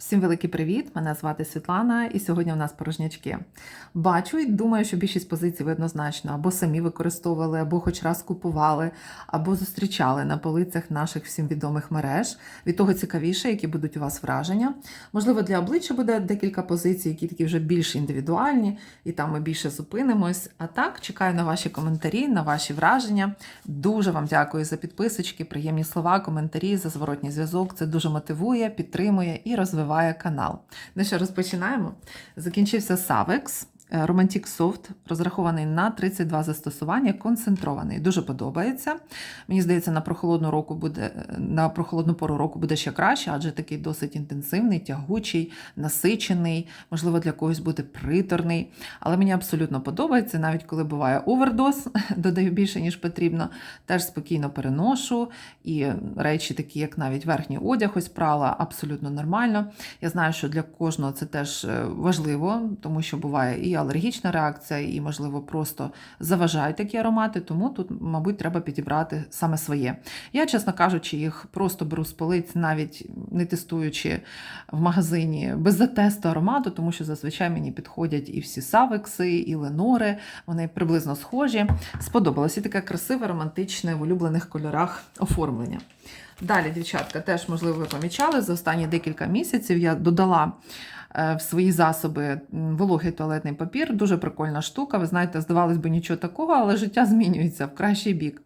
Всім великий привіт! Мене звати Світлана, і сьогодні у нас порожнячки. Бачу і думаю, що більшість позицій ви однозначно або самі використовували, або хоч раз купували, або зустрічали на полицях наших всім відомих мереж. Від того цікавіше, які будуть у вас враження. Можливо, для обличчя буде декілька позицій, які такі вже більш індивідуальні, і там ми більше зупинимось. А так, чекаю на ваші коментарі, на ваші враження. Дуже вам дякую за підписочки, приємні слова, коментарі, за зворотній зв'язок. Це дуже мотивує, підтримує і розвиває канал. Ну що, розпочинаємо. Закінчився Savex. Е, Romantic Soft розрахований на 32 застосування, концентрований. Дуже подобається. Мені здається, на прохолодну року буде на прохолодну пору року буде ще краще, адже такий досить інтенсивний, тягучий, насичений, можливо, для когось буде приторний. Але мені абсолютно подобається, навіть коли буває овердоз, додаю більше, ніж потрібно. Теж спокійно переношу. І речі, такі, як навіть верхній одяг, ось прала, абсолютно нормально. Я знаю, що для кожного це теж е, важливо, тому що буває і алергічна реакція, і, можливо, просто заважають такі аромати, тому тут, мабуть, треба підібрати саме своє. Я, чесно кажучи, їх просто беру з полиць, навіть не тестуючи в магазині без затесту аромату, тому що зазвичай мені підходять і всі савекси, і ленори, вони приблизно схожі. Сподобалось і таке красиве, романтичне в улюблених кольорах оформлення. Далі, дівчатка, теж, можливо, ви помічали, за останні декілька місяців я додала в свої засоби вологий туалетний папір. Дуже прикольна штука. Ви знаєте, здавалось би, нічого такого, але життя змінюється в кращий бік.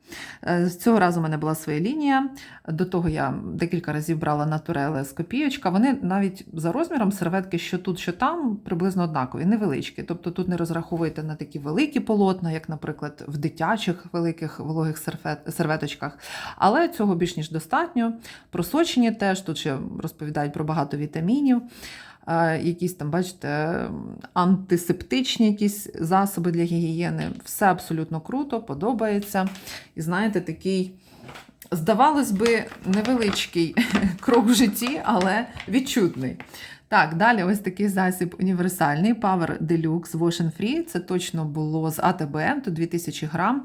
Е, З цього разу в мене була своя лінія. До того я декілька разів брала натурели з копійочка. Вони навіть за розміром серветки, що тут, що там, приблизно однакові, невеличкі. Тобто тут не розраховуєте на такі великі полотна, як, наприклад, в дитячих великих вологих серветочках. Але цього більш ніж достатньо. Просочені теж тут ще розповідають про багато вітамінів. Е, Якісь там, бачите, антисептичні якісь засоби для гігієни. Все абсолютно круто, подобається. І знаєте, такий, здавалось би, невеличкий крок в житті, але відчутний. Так, далі ось такий засіб універсальний Power Deluxe Wash and Free. Це точно було з АТБ, тут 2000 грам.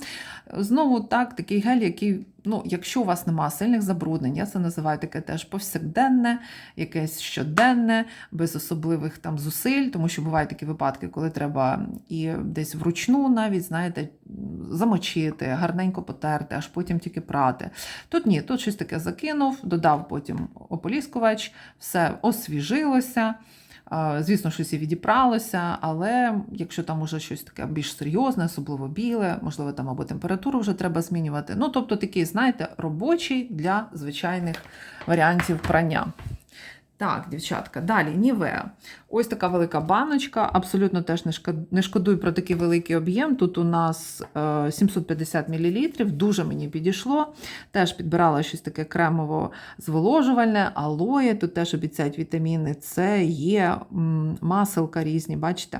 Знову так, такий гель, який, ну, якщо у вас немає сильних забруднень, я це називаю таке теж повсякденне, якесь щоденне, без особливих там зусиль, тому що бувають такі випадки, коли треба і десь вручну навіть, знаєте, замочити, гарненько потерти, аж потім тільки прати. Тут ні, тут щось таке закинув, додав потім ополіскувач, все освіжилося. Звісно, щось і відіпралося, але якщо там уже щось таке більш серйозне, особливо біле, можливо, там або температуру вже треба змінювати. Ну, тобто такий, знаєте, робочий для звичайних варіантів прання. Так, дівчатка, далі Нівеа. Ось така велика баночка. Абсолютно теж не шкод- не шкодую про такий великий об'єм. Тут у нас е, 750 мл, дуже мені підійшло. Теж підбирала щось таке кремово-зволожувальне, алоє. Тут теж обіцяють вітаміни С, Є, м, маселка різні, бачите.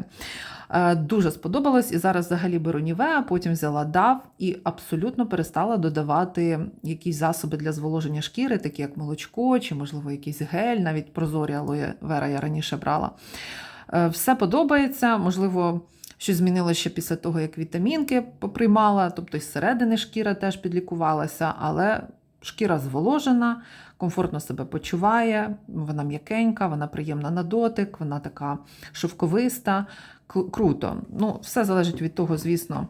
Е, Дуже сподобалось, і зараз взагалі беру Нівеа, потім взяла DAV і абсолютно перестала додавати якісь засоби для зволоження шкіри, такі як молочко, чи, можливо, якийсь гель, навіть прозорі алоє вера я раніше брала. Е, Все подобається, можливо. Щось змінилося ще після того, як вітамінки поприймала, тобто і зсередини шкіра теж підлікувалася, але шкіра зволожена, комфортно себе почуває, вона м'якенька, вона приємна на дотик, вона така шовковиста. Круто. Ну, все залежить від того, звісно,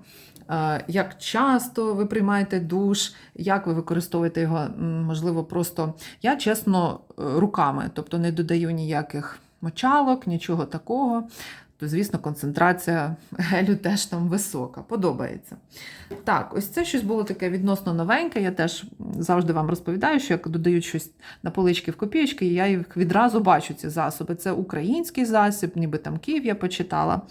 як часто ви приймаєте душ, як ви використовуєте його, можливо, просто я чесно е, руками, тобто не додаю ніяких мочалок, нічого такого. То, звісно, концентрація гелю теж там висока, подобається. Так, ось це щось було таке відносно новеньке. Я теж завжди вам розповідаю, що як додають щось на полички в копійки, я їх відразу бачу, ці засоби. Це український засіб, ніби там Київ я почитала.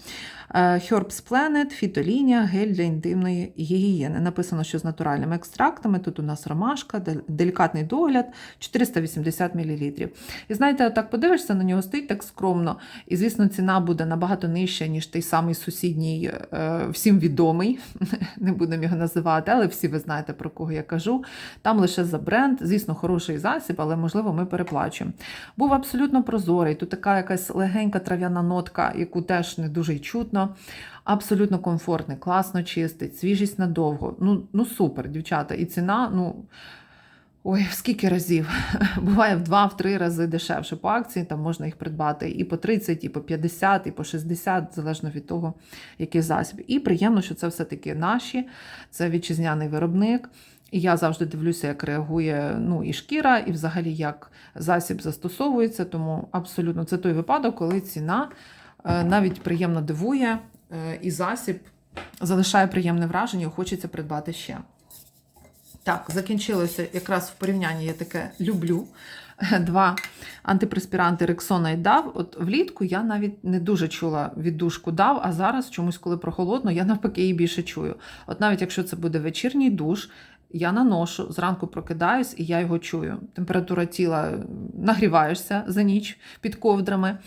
Е, Herbs Planet, фітолінія, гель для інтимної гігієни. Написано, що з натуральними екстрактами. Тут у нас ромашка, делікатний догляд, 480 мл. І знаєте, так подивишся на нього, стоїть так скромно. І, звісно, ціна буде набагато нижча, ніж той самий сусідній, е, всім відомий, не будемо його називати, але всі ви знаєте, про кого я кажу. Там лише за бренд, звісно, хороший засіб, але можливо ми переплачуємо. Був абсолютно прозорий. Тут така якась легенька трав'яна нотка, яку теж не дуже й чутно. Абсолютно комфортний, класно чистить, свіжість надовго. Ну, ну супер, дівчата. І ціна, ну. Ой, в скільки разів? Буває в два-три рази дешевше по акції, там можна їх придбати і по 30, і по 50, і по 60, залежно від того, який засіб. І приємно, що це все-таки наші, це вітчизняний виробник. І я завжди дивлюся, як реагує ну, і шкіра, і взагалі як засіб застосовується. Тому абсолютно це той випадок, коли ціна е, навіть приємно дивує, е, і засіб залишає приємне враження, хочеться придбати ще. Так, закінчилося якраз в порівнянні я таке люблю. Два антипреспіранти Рексона і Дав. От влітку я навіть не дуже чула віддушку Дав, а зараз чомусь, коли прохолодно, я навпаки її більше чую. От навіть якщо це буде вечірній душ, я наношу, зранку прокидаюсь і я його чую. Температура тіла нагріваєшся за ніч під ковдрами.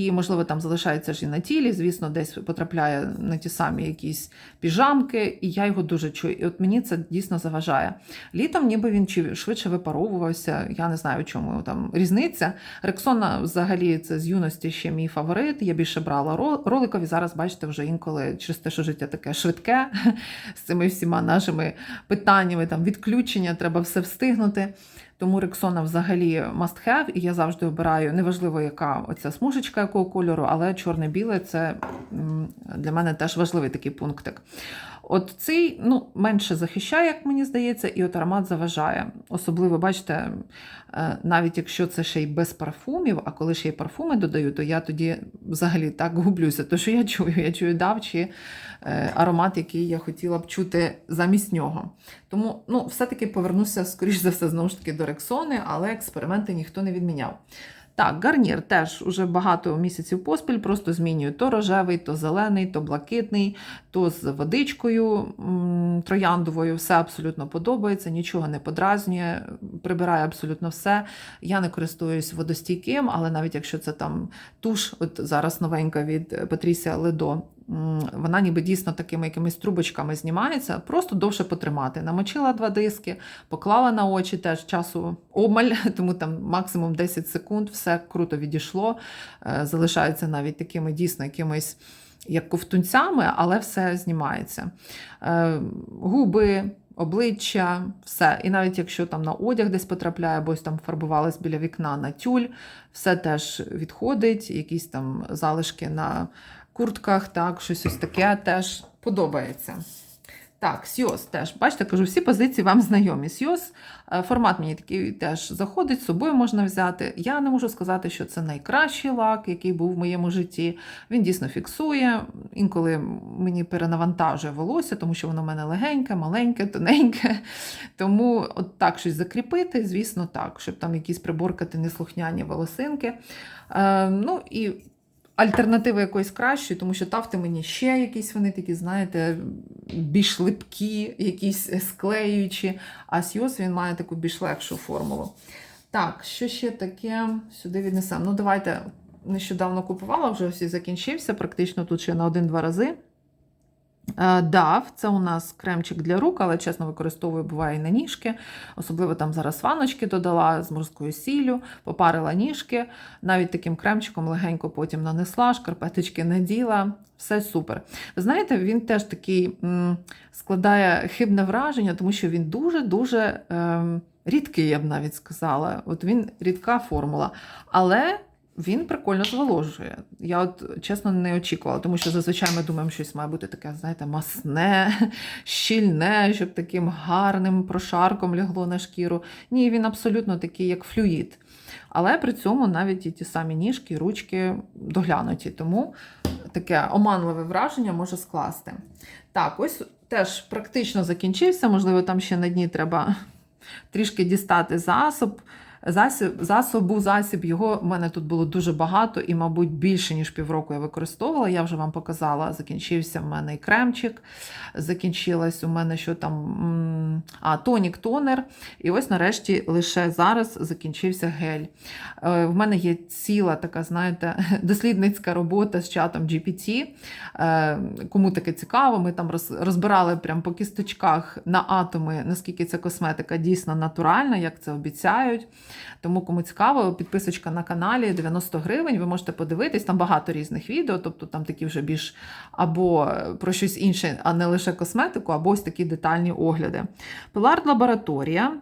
І, можливо, там залишається ж і на тілі, звісно, десь потрапляє на ті самі якісь піжамки, і я його дуже чую. І от мені це дійсно заважає. Літом, ніби він чи швидше випаровувався, я не знаю, чому там різниця. Рексона, взагалі, це з юності ще мій фаворит. Я більше брала ро- роликові. Зараз, бачите, вже інколи через те, що життя таке швидке, з цими всіма нашими питаннями, там відключення, треба все встигнути. Тому Рексона взагалі must have, і я завжди обираю, неважливо, яка оця смужечка якого кольору, але чорне-біле це для мене теж важливий такий пунктик. От цей ну, менше захищає, як мені здається, і от аромат заважає. Особливо, бачите, е, навіть якщо це ще й без парфумів, а коли ще й парфуми додаю, то я тоді взагалі так гублюся. То що я чую, я чую дав чи е, аромат, який я хотіла б чути замість нього. Тому ну, все-таки повернуся, скоріш за все, знову ж таки до Рексони, але експерименти ніхто не відміняв. Так, гарнір теж уже багато місяців поспіль, просто змінюю то рожевий, то зелений, то блакитний, то з водичкою трояндовою. Все абсолютно подобається, нічого не подразнює, прибирає абсолютно все. Я не користуюсь водостійким, але навіть якщо це там туш, от зараз новенька від Патрісія Ледо, вона ніби дійсно такими якимись трубочками знімається, просто довше потримати. Намочила два диски, поклала на очі теж часу обмаль, тому там максимум 10 секунд, все круто відійшло. Е, Залишаються навіть такими дійсно якимись. Як ковтунцями, але все знімається. Е, губи, обличчя, все. І навіть якщо там на одяг десь потрапляє, або там фарбувалась біля вікна на тюль, все теж відходить, якісь там залишки на куртках, так, щось ось таке теж подобається. Так, Сйоз теж, бачите, кажу, всі позиції вам знайомі. Сйоз, е, формат мені такий теж заходить, з собою можна взяти. Я не можу сказати, що це найкращий лак, який був в моєму житті. Він дійсно фіксує. Інколи мені перенавантажує волосся, тому що воно в мене легеньке, маленьке, тоненьке. Тому от так щось закріпити, звісно, так, щоб там якісь приборкати неслухняні волосинки. Е, ну і альтернативи якоїсь кращої, тому що тафти мені ще якісь вони такі, знаєте, більш липкі, якісь склеюючі, а Сйоз він має таку більш легшу формулу. Так, що ще таке? Сюди віднесемо. Ну, давайте нещодавно купувала, вже ось і закінчився, практично тут ще на один-два рази. Е, Дав, це у нас кремчик для рук, але чесно використовую буває і на ніжки. Особливо там зараз ваночки додала з морською сіллю, попарила ніжки, навіть таким кремчиком легенько потім нанесла, шкарпеточки наділа. Все супер. Ви знаєте, він теж такий м, складає хибне враження, тому що він дуже-дуже ем, рідкий, я б навіть сказала. От він рідка формула. Але він прикольно зволожує. Я от чесно не очікувала, тому що зазвичай ми думаємо, щось має бути таке, знаєте, масне, щільне, щоб таким гарним прошарком лягло на шкіру. Ні, він абсолютно такий, як флюїд. Але при цьому навіть і ті самі ніжки, ручки доглянуті. Тому таке оманливе враження може скласти. Так, ось теж практично закінчився. Можливо, там ще на дні треба трішки дістати засоб. Засіб, засобу, засіб, його в мене тут було дуже багато і, мабуть, більше, ніж півроку я використовувала. Я вже вам показала, закінчився в мене і кремчик, закінчилась у мене що там, а, тонік-тонер. І ось нарешті лише зараз закінчився гель. Е, В мене є ціла така, знаєте, дослідницька робота з чатом GPT. Е, Кому таке цікаво, ми там роз- розбирали прям по кісточках на атоми, наскільки ця косметика дійсно натуральна, як це обіцяють. Тому, кому цікаво, підписочка на каналі 90 гривень. Ви можете подивитись, там багато різних відео, тобто там такі вже більш або про щось інше, а не лише косметику, або ось такі детальні огляди. Пилард лабораторія.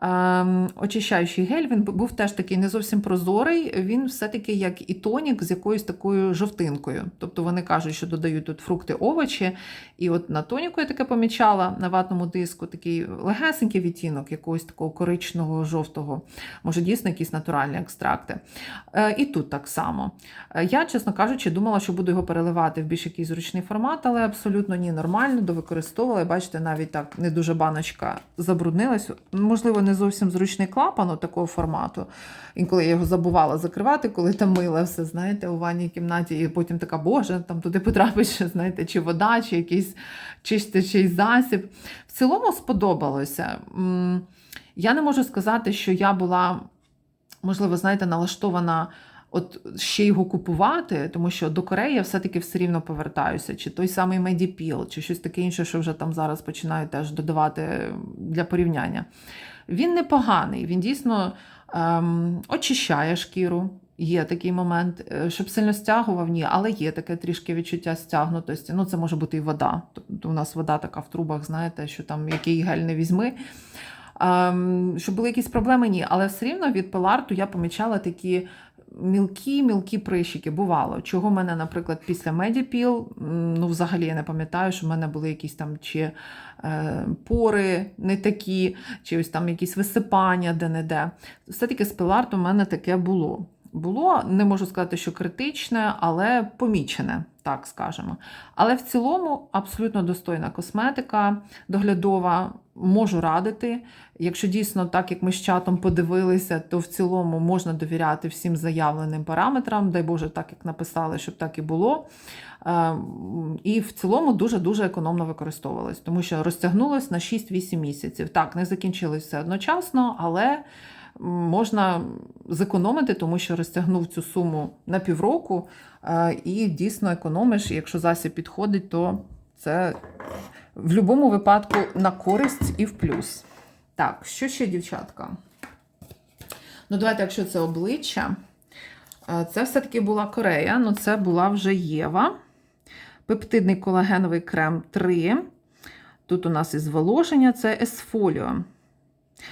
Ем, очищаючий гель, він був теж такий не зовсім прозорий, він все-таки як і тонік з якоюсь такою жовтинкою. Тобто вони кажуть, що додають тут фрукти, овочі. І от на тоніку я таке помічала на ватному диску такий легесенький відтінок якогось такого коричного жовтого, може дійсно якісь натуральні екстракти. Е, і тут так само. Е, Я, чесно кажучи, думала, що буду його переливати в більш якийсь зручний формат, але абсолютно ні, нормально, довикористовувала. Бачите, навіть так не дуже баночка забруднилась. Можливо, не зовсім зручний клапан от такого формату. Інколи я його забувала закривати, коли там мила все, знаєте, у ванній кімнаті, і потім така, боже, там туди потрапить, знаєте, чи вода, чи якийсь чистячий засіб. В цілому сподобалося. Я не можу сказати, що я була, можливо, знаєте, налаштована. От ще його купувати, тому що до Кореї я все-таки все рівно повертаюся, чи той самий Медіпіл, чи щось таке інше, що вже там зараз починають теж додавати для порівняння. Він непоганий, він дійсно ем, очищає шкіру. Є такий момент, Е, щоб сильно стягував, ні, але є таке трішки відчуття стягнутості. Ну, це може бути і вода. Тобто у нас вода така в трубах, знаєте, що там який гель не візьми. Ем, щоб були якісь проблеми, ні. Але все рівно від пеларту я помічала такі мілкі-мілкі прищики. Бувало. Чого в мене, наприклад, після Медіпіл, ну, взагалі я не пам'ятаю, що в мене були якісь там чи е, пори не такі, чи ось там якісь висипання де-не-де. Все-таки з пеларту в мене таке було. Було, не можу сказати, що критичне, але помічене, так скажемо. Але в цілому абсолютно достойна косметика, доглядова, можу радити. Якщо дійсно, так як ми з чатом подивилися, то в цілому можна довіряти всім заявленим параметрам. Дай Боже, так як написали, щоб так і було. Е, І в цілому дуже-дуже економно використовувалось, тому що розтягнулось на 6-8 місяців. Так, не закінчилось одночасно, але можна зекономити, тому що розтягнув цю суму на півроку е, і дійсно економиш. І Якщо засіб підходить, то це в будь-якому випадку на користь і в плюс. Так, що ще, дівчатка? Ну, давайте, якщо це обличчя, е, це все-таки була Корея, ну це була вже Єва. Пептидний колагеновий крем 3. Тут у нас і зволоження, це есфоліо.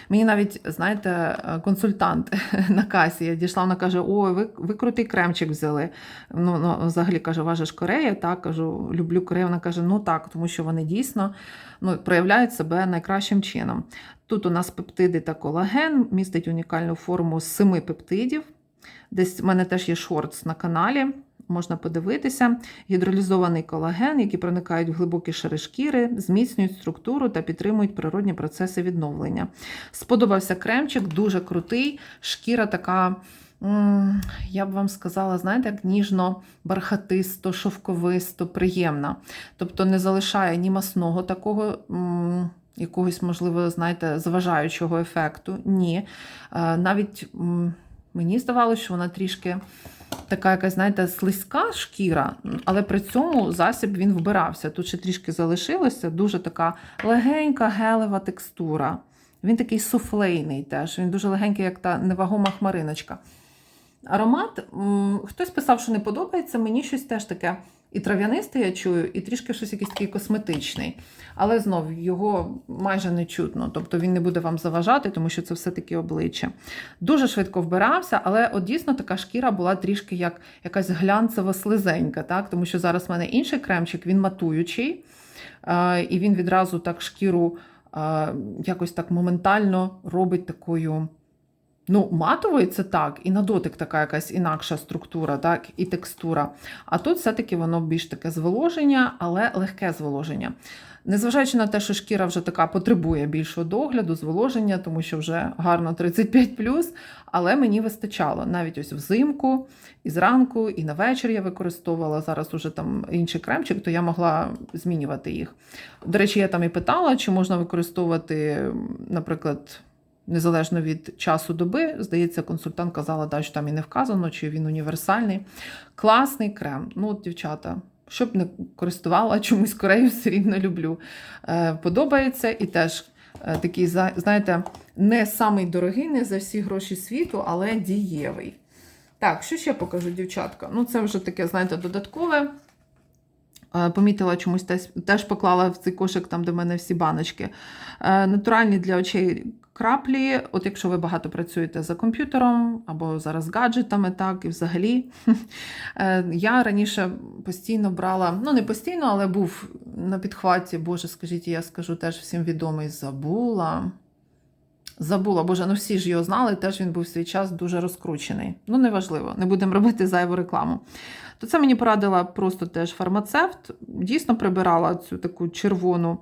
Мені навіть, знаєте, консультант на касі я дійшла, вона каже: Ой, ви, ви крутий кремчик взяли. Ну, ну, взагалі каже, ваша ж Корея, так, кажу, люблю Корею. Вона каже, ну так, тому що вони дійсно ну, проявляють себе найкращим чином. Тут у нас пептиди та колаген, містить унікальну форму з семи пептидів. Десь в мене теж є шортс на каналі. Можна подивитися. Гідролізований колаген, які проникають в глибокі шари шкіри, зміцнюють структуру та підтримують природні процеси відновлення. Сподобався кремчик, дуже крутий. Шкіра така, я б вам сказала, знаєте, як ніжно-бархатисто, шовковисто, приємна. Тобто не залишає ні масного такого. Якогось, можливо, знаєте, заважаючого ефекту. Ні. Навіть мені здавалося, що вона трішки така якась, знаєте, слизька шкіра, але при цьому засіб він вбирався. Тут ще трішки залишилося, дуже така легенька гелева текстура. Він такий суфлейний теж, він дуже легенький, як та невагома хмариночка. Аромат, хтось писав, що не подобається, мені щось теж таке і трав'янистий я чую, і трішки щось якийсь такий косметичний. Але знов його майже не чутно, тобто він не буде вам заважати, тому що це все-таки обличчя. Дуже швидко вбирався, але от дійсно така шкіра була трішки як якась глянцева слизенька, так? тому що зараз в мене інший кремчик, він матуючий, і він відразу так шкіру якось так моментально робить такою. Ну, матовий це так, і на дотик така якась інакша структура, так, і текстура. А тут все-таки воно більш таке зволоження, але легке зволоження. Незважаючи на те, що шкіра вже така потребує більшого догляду, зволоження, тому що вже гарно 35, але мені вистачало. Навіть ось взимку, і зранку, і на вечір я використовувала. Зараз уже там інший кремчик, то я могла змінювати їх. До речі, я там і питала, чи можна використовувати, наприклад незалежно від часу доби. Здається, консультант казала, да, що там і не вказано, чи він універсальний. Класний крем. Ну, от, дівчата. Щоб не користувала чомусь корею, все рівно люблю. Е, Подобається і теж е, такий, знаєте, не самий дорогий, не за всі гроші світу, але дієвий. Так, що ще покажу, дівчатка? Ну, це вже таке, знаєте, додаткове. Е, помітила чомусь теж, поклала в цей кошик, там, де в мене всі баночки. Е, натуральні для очей краплі, от якщо ви багато працюєте за комп'ютером або зараз гаджетами, так і взагалі. Е, Я раніше постійно брала, ну не постійно, але був на підхваті, Боже, скажіть, я скажу теж всім відомий, забула. Забула, боже, ну всі ж його знали, теж він був в свій час дуже розкручений. Ну, неважливо, не будемо робити зайву рекламу. То це мені порадила просто теж фармацевт. Дійсно прибирала цю таку червону,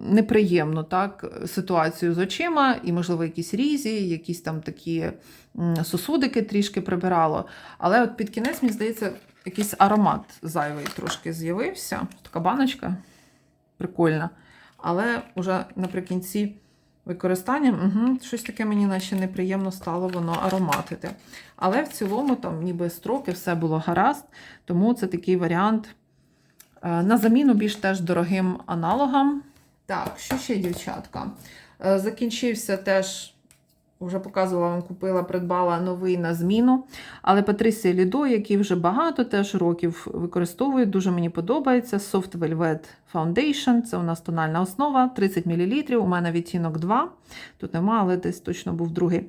неприємну так, ситуацію з очима, і, можливо, якісь різі, якісь там такі сосудики трішки прибирало. Але от під кінець, мені здається, якийсь аромат зайвий трошки з'явився. Така баночка прикольна. Але вже наприкінці використання, угу, щось таке мені наче неприємно стало воно ароматити. Але в цілому, там ніби строки, все було гаразд, тому це такий варіант е, на заміну більш теж дорогим аналогам. Так, що ще, дівчатка? Е, Закінчився теж. Вже показувала вам, купила, придбала новий на зміну. Але Патрисія Лідо, який вже багато теж років використовує, дуже мені подобається. Soft Velvet Foundation. Це у нас тональна основа, 30 мл. У мене відтінок 2. Тут нема, але десь точно був другий.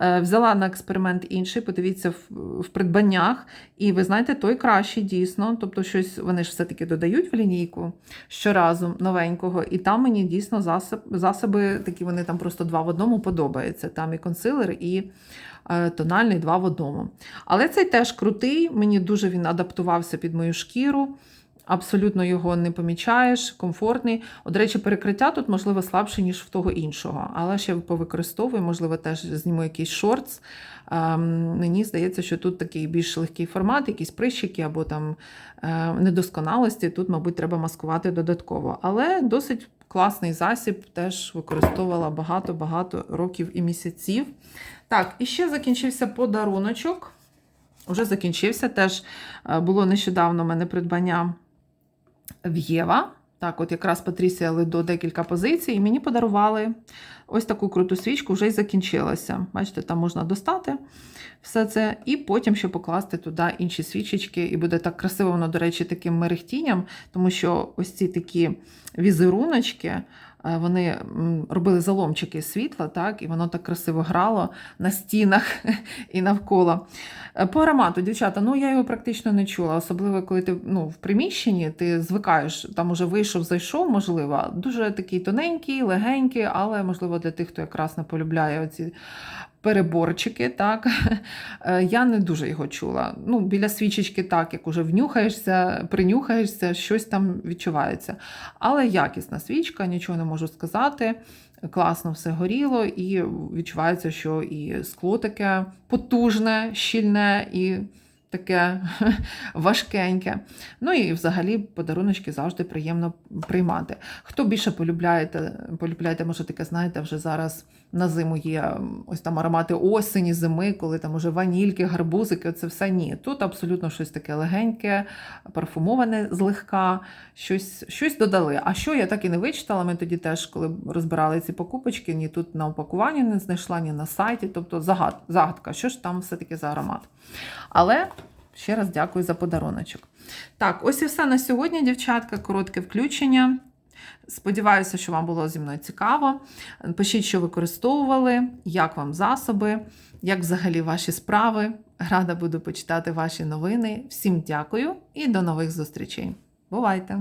Е, Взяла на експеримент інший, подивіться в, придбаннях. І ви знаєте, той кращий дійсно. Тобто, щось вони ж все-таки додають в лінійку щоразу новенького. І там мені дійсно засоб, засоби, такі вони там просто два в одному подобаються. Там і консилер, і е, тональний два в одному. Але цей теж крутий, мені дуже він адаптувався під мою шкіру. Абсолютно його не помічаєш, комфортний. От, до речі, перекриття тут, можливо, слабше, ніж в того іншого. Але ще повикористовую, можливо, теж зніму якийсь шортс. Ем, мені здається, що тут такий більш легкий формат, якісь прищики або там е, недосконалості. Тут, мабуть, треба маскувати додатково. Але досить класний засіб, теж використовувала багато-багато років і місяців. Так, і ще закінчився подаруночок. Уже закінчився. Теж е, було нещодавно в мене придбання в Єва. Так, от якраз Патрісія до декілька позицій, і мені подарували ось таку круту свічку, вже й закінчилася. Бачите, там можна достати все це, і потім ще покласти туди інші свічечки, і буде так красиво, воно, до речі, таким мерехтінням, тому що ось ці такі візеруночки. Е, Вони робили заломчики світла, так, і воно так красиво грало на стінах і навколо. Е, По аромату, дівчата, ну я його практично не чула, особливо коли ти ну, в приміщенні, ти звикаєш, там уже вийшов, зайшов, можливо. Дуже такий тоненький, легенький, але можливо для тих, хто якраз не полюбляє оці переборчики. Так? Е, Я не дуже його чула. Ну, Біля свічечки, так, як уже внюхаєшся, принюхаєшся, щось там відчувається. Але якісна свічка, нічого не можу сказати. Класно все горіло, і відчувається, що і скло таке потужне, щільне і таке важкеньке. Ну і взагалі подаруночки завжди приємно приймати. Хто більше полюбляєте, полюбляєте, може таке, знаєте, вже зараз на зиму є ось там аромати осені, зими, коли там уже ванільки, гарбузики, це все ні. Тут абсолютно щось таке легеньке, парфумоване злегка, щось, щось додали. А що я так і не вичитала, ми тоді теж, коли розбирали ці покупочки, ні тут на упакуванні не знайшла, ні на сайті. Тобто загад, загадка, що ж там все-таки за аромат. Але ще раз дякую за подаруночок. Так, ось і все на сьогодні, дівчатка. Коротке включення. Сподіваюся, що вам було зі мною цікаво. Пишіть, що використовували, як вам засоби, як взагалі ваші справи. Рада буду почитати ваші новини. Всім дякую і до нових зустрічей. Бувайте!